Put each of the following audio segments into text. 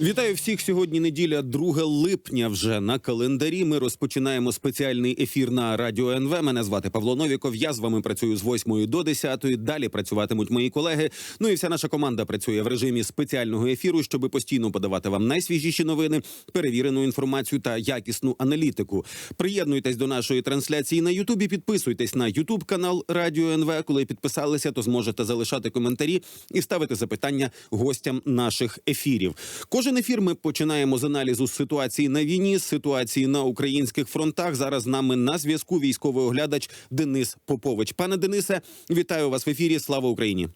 Вітаю всіх сьогодні. Неділя, 2 липня. Вже на календарі. Ми розпочинаємо спеціальний ефір на радіо НВ. Мене звати Павло Новіков. Я з вами працюю з 8 до 10. Далі працюватимуть мої колеги. Ну і вся наша команда працює в режимі спеціального ефіру, щоб постійно подавати вам найсвіжіші новини, перевірену інформацію та якісну аналітику. Приєднуйтесь до нашої трансляції на Ютубі. Підписуйтесь на Ютуб канал Радіо НВ. Коли підписалися, то зможете залишати коментарі і ставити запитання гостям наших ефірів. Кожен ефір ми починаємо з аналізу ситуації на війні, з ситуації на українських фронтах. Зараз з нами на зв'язку військовий оглядач Денис Попович. Пане Денисе, вітаю вас в ефірі. Слава Україні!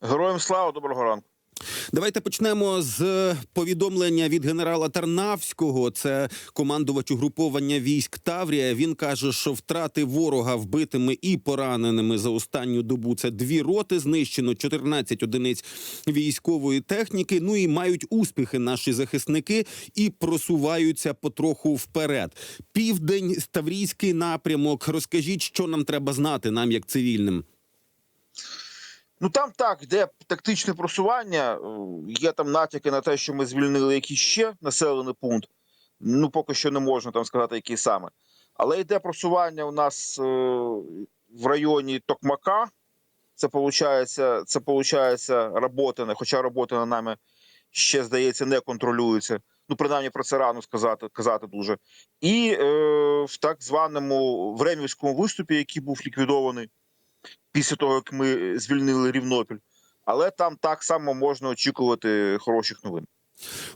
Героям слава, доброго ранку. Давайте почнемо з повідомлення від генерала Тарнавського. Це командувач угруповання військ Таврія. Він каже, що втрати ворога вбитими і пораненими за останню добу це дві роти. Знищено 14 одиниць військової техніки. Ну і мають успіхи наші захисники і просуваються потроху вперед. Південь Таврійський напрямок. Розкажіть, що нам треба знати, нам як цивільним. Ну там так, де тактичне просування. е, Є там натяки на те, що ми звільнили якийсь ще населений пункт. Ну поки що не можна там сказати, який саме. Але йде просування у нас е, в районі Токмака. Це получається, це получається Роботине, хоча Роботине нами ще здається не контролюється. Ну, принаймні про це рано сказати, казати дуже. І е, в так званому Времівському виступі, який був ліквідований після того, як ми звільнили Рівнопіль. Але там так само можна очікувати хороших новин.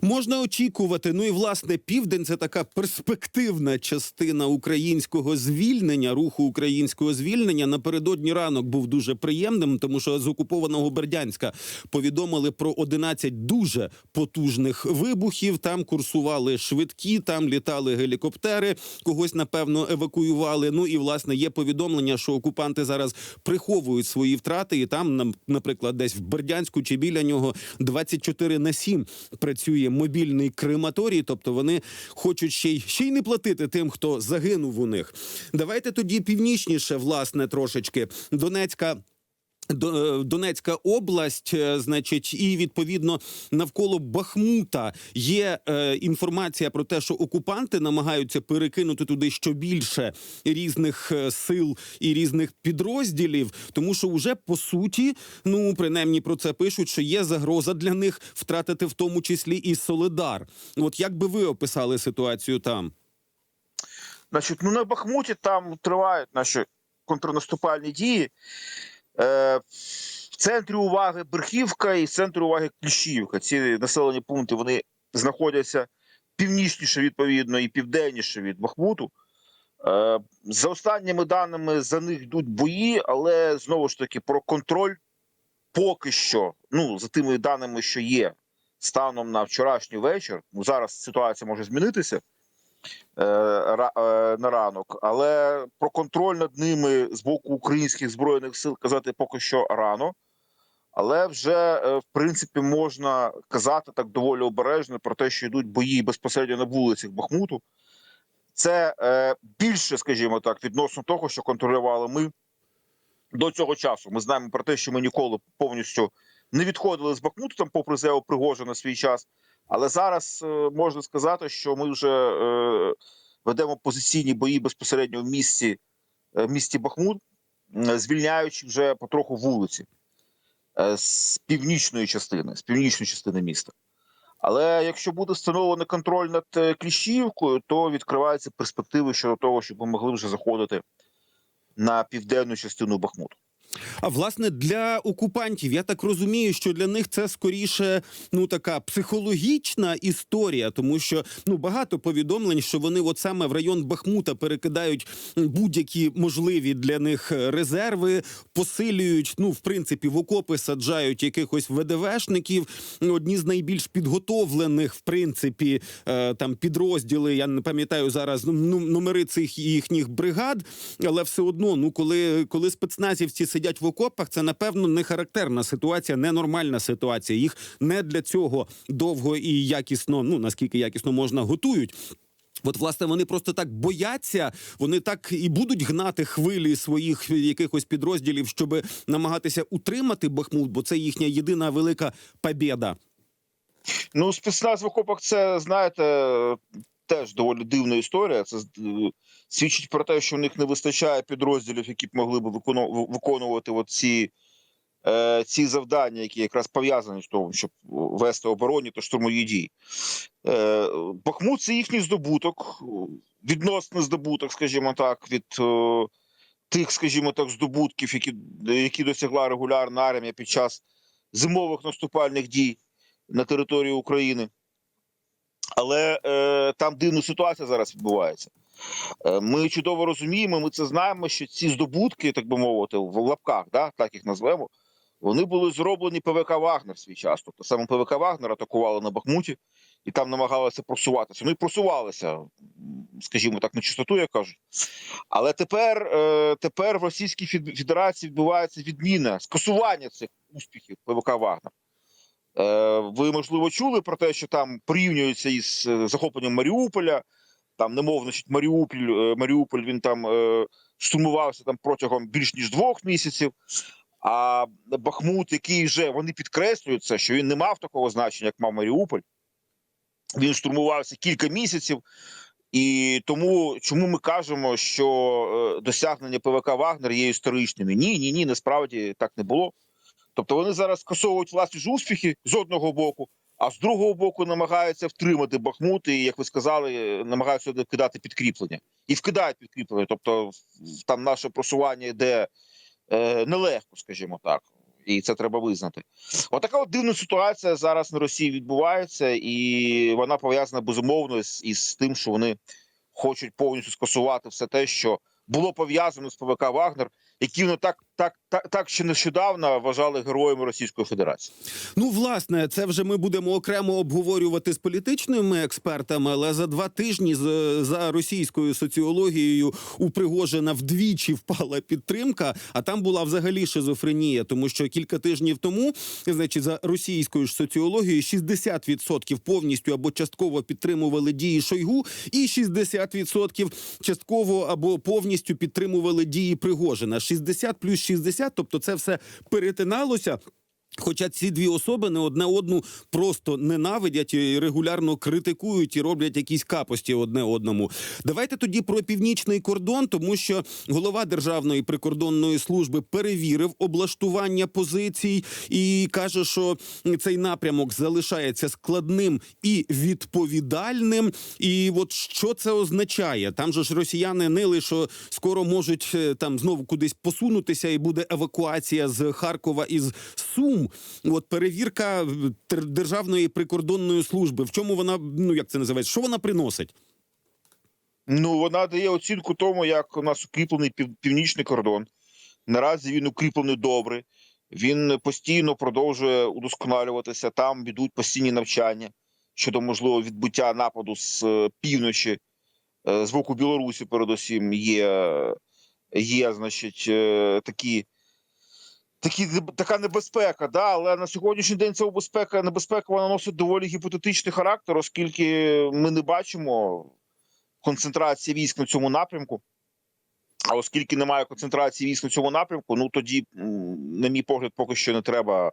Можна очікувати. Ну і власне південь це така перспективна частина українського звільнення, руху українського звільнення. Напередодні ранок був дуже приємним, тому що з окупованого Бердянська повідомили про 11 дуже потужних вибухів. Там курсували швидкі, там літали гелікоптери. Когось напевно евакуювали. Ну і власне є повідомлення, що окупанти зараз приховують свої втрати, і там, наприклад, десь в Бердянську чи біля нього 24 на 7 працює мобільний крематорій, тобто вони хочуть ще й ще й не платити тим, хто загинув у них. Давайте тоді північніше, власне, трошечки Донецька. Е, Донецька область, е, значить, і відповідно навколо Бахмута є е, інформація про те, що окупанти намагаються перекинути туди що більше різних е, сил і різних підрозділів, тому що вже по суті, ну принаймні про це пишуть, що є загроза для них втратити в тому числі і Солидар. От як би ви описали ситуацію там? Значить, ну на Бахмуті там тривають наші контрнаступальні дії. Е, в центрі уваги Берхівка і в центрі уваги Кліщівка. Ці населені пункти вони знаходяться північніше, відповідно, і південніше від Бахмуту. Е, за останніми даними за них йдуть бої, але знову ж таки про контроль поки що, ну за тими даними, що є станом на вчорашній вечір. Ну зараз ситуація може змінитися на ранок, але про контроль над ними з боку українських збройних сил казати поки що рано. Але вже е, в принципі можна казати так доволі обережно про те, що йдуть бої безпосередньо на вулицях Бахмуту. Це е, більше, скажімо так, відносно того, що контролювали ми до цього часу. Ми знаємо про те, що ми ніколи повністю не відходили з Бахмуту, там, попри заяву Пригожина свій час. Але зараз е, можна сказати, що ми вже е, ведемо позиційні бої безпосередньо в місті, е, в місті Бахмут, звільняючи вже потроху вулиці з північної частини, з північної частини міста. Але якщо буде встановлений контроль над Кліщівкою, то відкриваються перспективи щодо того, щоб ми могли вже заходити на південну частину Бахмуту. А власне для окупантів я так розумію, що для них це скоріше ну така психологічна історія, тому що ну багато повідомлень, що вони от саме в район Бахмута перекидають будь-які можливі для них резерви, посилюють. Ну, в принципі, в окопи саджають якихось ВДВшників. Одні з найбільш підготовлених, в принципі, е, там підрозділи. Я не пам'ятаю зараз номери цих їхніх бригад, але все одно, ну коли, коли спецназівці сидять в окопах, це напевно не характерна ситуація, ненормальна ситуація. Їх не для цього довго і якісно, ну наскільки якісно можна готують. От, власне, вони просто так бояться, вони так і будуть гнати хвилі своїх якихось підрозділів, щоб намагатися утримати Бахмут, бо це їхня єдина велика побєда. Ну, спецназ в окопах, це знаєте, теж доволі дивна історія. Це е, свідчить про те, що в них не вистачає підрозділів, які б могли б виконувати от ці, е, ці завдання, які якраз пов'язані з того, щоб вести оборонні та штурмові дії. Е, Бахмут це їхній здобуток, відносний здобуток, скажімо так, від е, тих, скажімо так, здобутків, які, які досягла регулярна армія під час зимових наступальних дій на території України. Але е, там дивна ситуація зараз відбувається. Е, ми чудово розуміємо, ми це знаємо, що ці здобутки, так би мовити, в лапках, да, так їх назвемо, вони були зроблені ПВК Вагнер в свій час. Тобто саме ПВК Вагнер атакували на Бахмуті і там намагалися просуватися. Ну і просувалися, скажімо так, на чистоту, як кажуть. Але тепер, е, тепер в Російській Фед- Федерації відбувається відміна, скасування цих успіхів ПВК Вагнер. Е, Ви можливо чули про те, що там порівнюється із захопленням Маріуполя. Там немов, значить, Маріуполь, е, Маріуполь він там е, штурмувався там протягом більш ніж двох місяців. А Бахмут, який вже вони підкреслюють це, що він не мав такого значення, як мав Маріуполь. Він штурмувався кілька місяців. І тому чому ми кажемо, що е, досягнення ПВК Вагнер є історичними? Ні, ні, ні, насправді так не було. Тобто вони зараз скасовують власні ж успіхи з одного боку, а з другого боку намагаються втримати Бахмут і, як ви сказали, намагаються сюди кидати підкріплення і вкидають підкріплення. Тобто, там наше просування йде е, нелегко, скажімо так. І це треба визнати. Отака от дивна ситуація зараз на Росії відбувається, і вона пов'язана безумовно із тим, що вони хочуть повністю скасувати все те, що було пов'язано з ПВК Вагнер, які вони так, так, так, так ще нещодавно вважали героями Російської Федерації. Ну, власне, це вже ми будемо окремо обговорювати з політичними експертами, але за два тижні з за російською соціологією у Пригожина вдвічі впала підтримка. А там була взагалі шизофренія, тому що кілька тижнів тому, значить, за російською ж соціологією, 60% повністю або частково підтримували дії Шойгу, і 60% частково або повністю підтримували дії Пригожина. 60 плюс 60, тобто це все перетиналося. Хоча ці дві особи не одне одну просто ненавидять і регулярно критикують і роблять якісь капості одне одному. Давайте тоді про північний кордон, тому що голова Державної прикордонної служби перевірив облаштування позицій і каже, що цей напрямок залишається складним і відповідальним. І от що це означає? Там же ж росіяни нили, що скоро можуть е, там знову кудись посунутися, і буде евакуація з Харкова із Сум. От перевірка е, Державної прикордонної служби. В чому вона ну як це називається? Що вона приносить? Ну вона дає оцінку тому, як у нас укріплений пів, північний кордон. Наразі він укріплений добре. Він постійно продовжує удосконалюватися. Там йдуть постійні навчання щодо можливого відбуття нападу з е, півночі, е, з боку Білорусі, передусім, є, є значить, такі. Такі, така небезпека, да, але на сьогоднішній день ця безпека, небезпека вона носить доволі гіпотетичний характер, оскільки ми не бачимо концентрації військ на цьому напрямку. А оскільки немає концентрації військ на цьому напрямку, ну тоді, на мій погляд, поки що не треба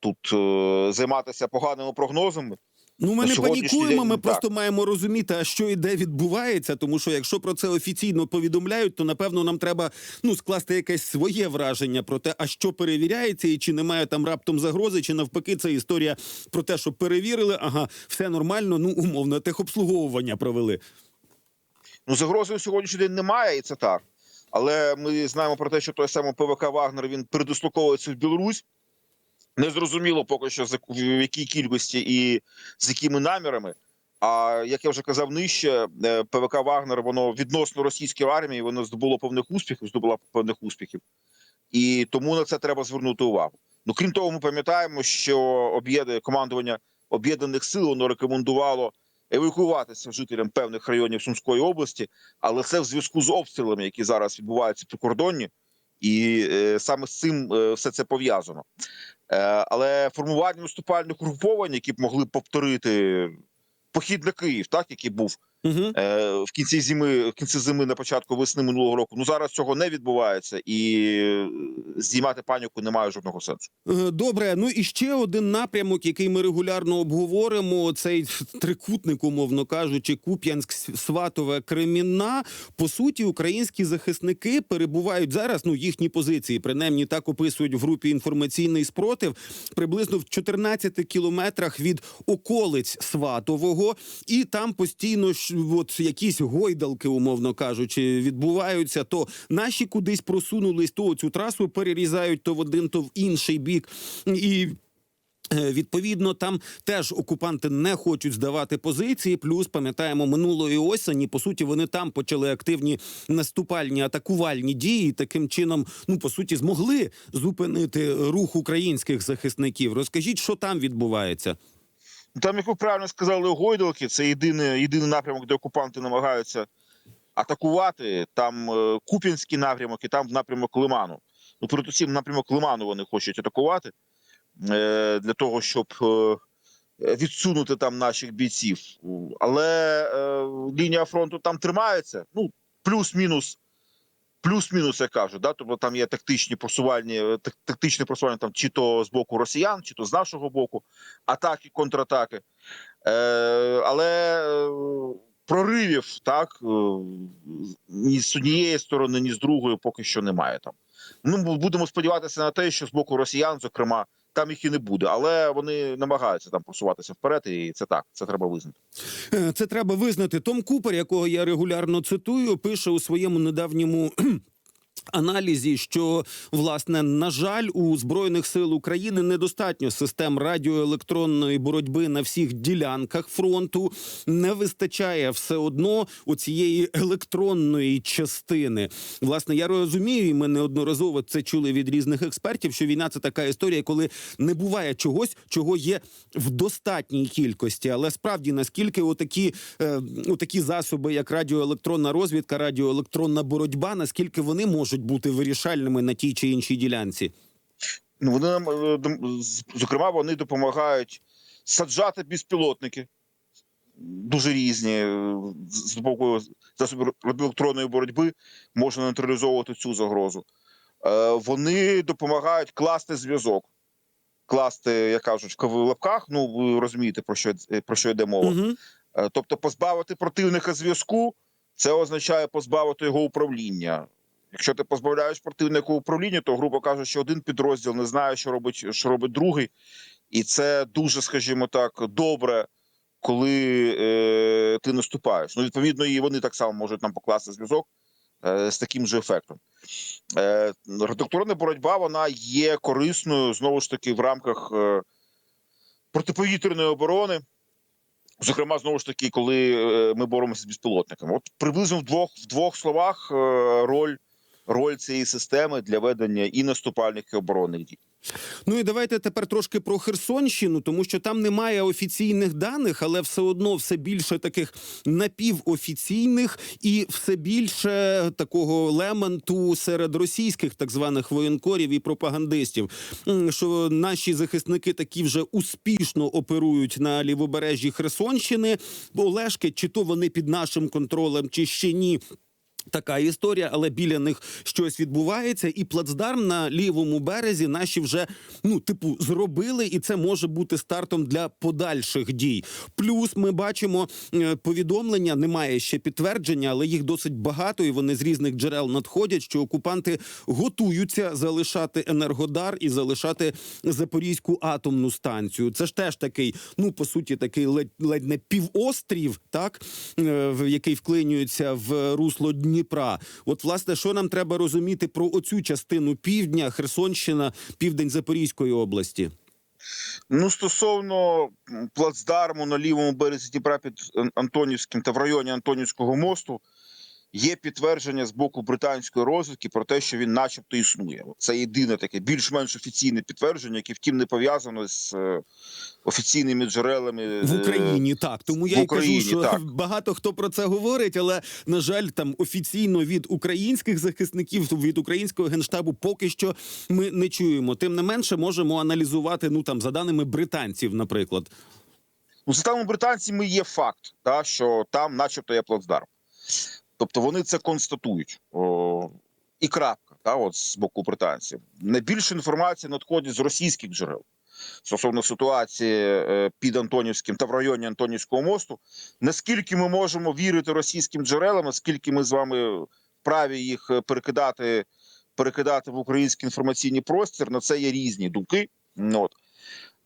тут е, займатися поганими прогнозами. Ну, ми не панікуємо. Ми так. просто маємо розуміти, а що і де відбувається. Тому що якщо про це офіційно повідомляють, то напевно нам треба ну скласти якесь своє враження про те, а що перевіряється, і чи немає там раптом загрози, чи навпаки, це історія про те, що перевірили, ага, все нормально. Ну умовно, техобслуговування провели. Ну, загрози на сьогоднішній день немає, і це так. Але ми знаємо про те, що той самий ПВК Вагнер він передислоковується в Білорусь. Незрозуміло поки що в якій кількості і з якими намірами. А як я вже казав нижче, е, ПВК Вагнер воно відносно російської армії, воно здобуло певних успіхів, здобула певних успіхів, і тому на це треба звернути увагу. Ну крім того, ми пам'ятаємо, що об'єд... командування об'єднаних сил воно рекомендувало евакуюватися жителям певних районів Сумської області, але це в зв'язку з обстрілами, які зараз відбуваються при кордоні, і е, саме з цим е, все це пов'язано. Е, але формування наступальних угруповань, які б могли повторити похід на Київ, так який був Угу. е, в кінці зими, в кінці зими, на початку весни минулого року. Ну зараз цього не відбувається, і е, здіймати паніку немає жодного сенсу. Е, Добре, ну і ще один напрямок, який ми регулярно обговоримо. Цей трикутник, умовно кажучи, Куп'янськ, Сватове, Кремінна. По суті, українські захисники перебувають зараз. Ну їхні позиції, принаймні так описують в групі інформаційний спротив, приблизно в 14 кілометрах від околиць Сватового, і там постійно от якісь гойдалки, умовно кажучи, відбуваються. То наші кудись просунулись, то цю трасу перерізають то в один, то в інший бік. І Е, Відповідно, там теж окупанти не хочуть здавати позиції. Плюс пам'ятаємо минулої осені. По суті, вони там почали активні наступальні атакувальні дії. Таким чином, ну по суті, змогли зупинити рух українських захисників. Розкажіть, що там відбувається? Там, як ви правильно сказали, гойдалки це єдиний, єдиний напрямок, де окупанти намагаються атакувати. Там е, Куп'янський напрямок і там напрямок Лиману. Ну, передусім, напрямок Лиману вони хочуть атакувати е, для того, щоб е, відсунути там наших бійців. Але лінія фронту там тримається. Ну, плюс-мінус. Плюс-мінус, я кажу, да? тобто там є тактичні просувальні, е, так- тактичне просування там чи то з боку росіян, чи то з нашого боку, атаки, контратаки. Е, але е, проривів так е, ні з однієї сторони, ні з другої поки що немає там. Ну будемо сподіватися на те, що з боку росіян, зокрема, там їх і не буде, але вони намагаються там просуватися вперед, і це так, це треба визнати. Е, Це треба визнати. Том Купер, якого я регулярно цитую, пише у своєму недавньому. Аналізі, що власне на жаль, у збройних сил України недостатньо систем радіоелектронної боротьби на всіх ділянках фронту. Не вистачає все одно у цієї електронної частини. Власне, я розумію, і ми неодноразово це чули від різних експертів. Що війна це така історія, коли не буває чогось, чого є в достатній кількості. Але справді наскільки отакі, е, отакі засоби, як радіоелектронна розвідка, радіоелектронна боротьба, наскільки вони можуть бути вирішальними на тій чи іншій ділянці? Ну вони нам е, зокрема вони допомагають саджати безпілотники. Дуже різні е, з допомогою засобів радіоелектронної боротьби можна нейтралізовувати цю загрозу. Е, Вони допомагають класти зв'язок. Класти, як кажуть, в лапках. Ну ви розумієте про що про що йде мова. Угу. Тобто, позбавити противника зв'язку, це означає позбавити його управління. Якщо ти позбавляєш противника управління, то грубо кажучи, один підрозділ не знає, що робить, що робить другий, і це дуже, скажімо так, добре, коли е, ти наступаєш. Ну, відповідно, і вони так само можуть нам покласти зв'язок е, з таким же ефектом. Е, редакторна боротьба вона є корисною знову ж таки в рамках е, протиповітряної оборони. Зокрема, знову ж таки, коли е, ми боремося з безпілотниками, от приблизно в двох в двох словах е, роль роль цієї системи для ведення і наступальних і оборонних дій. Ну і давайте тепер трошки про Херсонщину, тому що там немає офіційних даних, але все одно все більше таких напівофіційних і все більше такого лементу серед російських так званих воєнкорів і пропагандистів. Що наші захисники такі вже успішно оперують на лівобережжі Херсонщини. Олешки, чи то вони під нашим контролем, чи ще ні. Така історія, але біля них щось відбувається, і плацдарм на лівому березі наші вже ну типу зробили, і це може бути стартом для подальших дій. Плюс ми бачимо е, повідомлення, немає ще підтвердження, але їх досить багато, і вони з різних джерел надходять. Що окупанти готуються залишати енергодар і залишати Запорізьку атомну станцію. Це ж теж такий, ну по суті, такий ледь ледь не півострів, так е, в який вклинюється в русло Дніпра. От, власне, що нам треба розуміти про оцю частину півдня, Херсонщина, південь Запорізької області? Ну, стосовно плацдарму на лівому березі Дніпра під Антонівським та в районі Антонівського мосту, є підтвердження з боку британської розвідки про те, що він, начебто, існує. Це єдине таке більш-менш офіційне підтвердження, яке втім не пов'язано з е, офіційними джерелами В е, Україні так, тому я в Україні, кажу, що так. багато хто про це говорить, але на жаль, там офіційно від українських захисників від українського генштабу поки що ми не чуємо. Тим не менше, можемо аналізувати ну там за даними британців, наприклад. Ну, за даними британцями є факт, та, що там, начебто, є плацдарм. Тобто вони це констатують. О, і крапка, та, от, з боку британців. Найбільше інформації надходить з російських джерел стосовно ситуації е, під Антонівським та в районі Антонівського мосту. Наскільки ми можемо вірити російським джерелам, наскільки ми з вами вправі їх е, перекидати, перекидати в український інформаційний простір, на це є різні думки. От.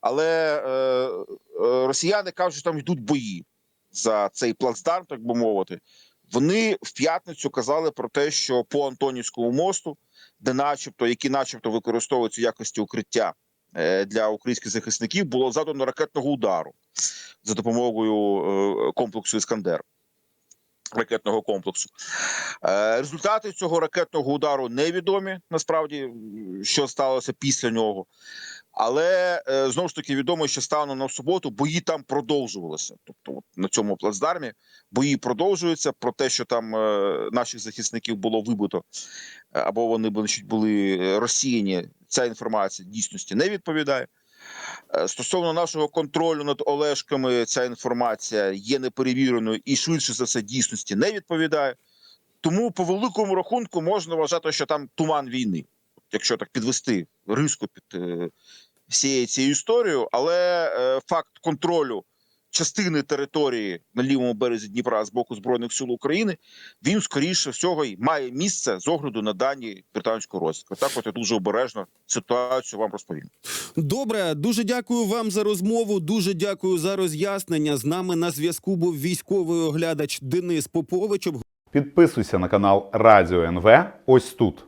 Але е, е, росіяни кажуть, що там йдуть бої за цей плацдарм, так би мовити. Вони в п'ятницю казали про те, що по Антонівському мосту, де, начебто, які, начебто, використовуються в якості укриття е, для українських захисників, було задано ракетного удару за допомогою е, комплексу Іскандер. Ракетного комплексу Е, результати цього ракетного удару невідомі. Насправді, що сталося після нього. Але е, знову ж таки відомо, що станом на суботу бої там продовжувалися. Тобто, на цьому плацдармі бої продовжуються. Про те, що там е, наших захисників було вибито, е, або вони значить, були розсіяні. Ця інформація дійсності не відповідає. Стосовно нашого контролю над Олешками, ця інформація є неперевіреною і швидше за все дійсності не відповідає. Тому по великому рахунку можна вважати, що там туман війни, якщо так підвести риску під е, всією цією історією. Але е, факт контролю частини території на лівому березі Дніпра з боку збройних сил України він скоріше всього й має місце з огляду на дані британського розвідки. Так, от я дуже обережно ситуацію вам розповім. Добре, дуже дякую вам за розмову. Дуже дякую за роз'яснення. З нами на зв'язку був військовий оглядач Денис Попович. Підписуйся на канал Радіо НВ ось тут.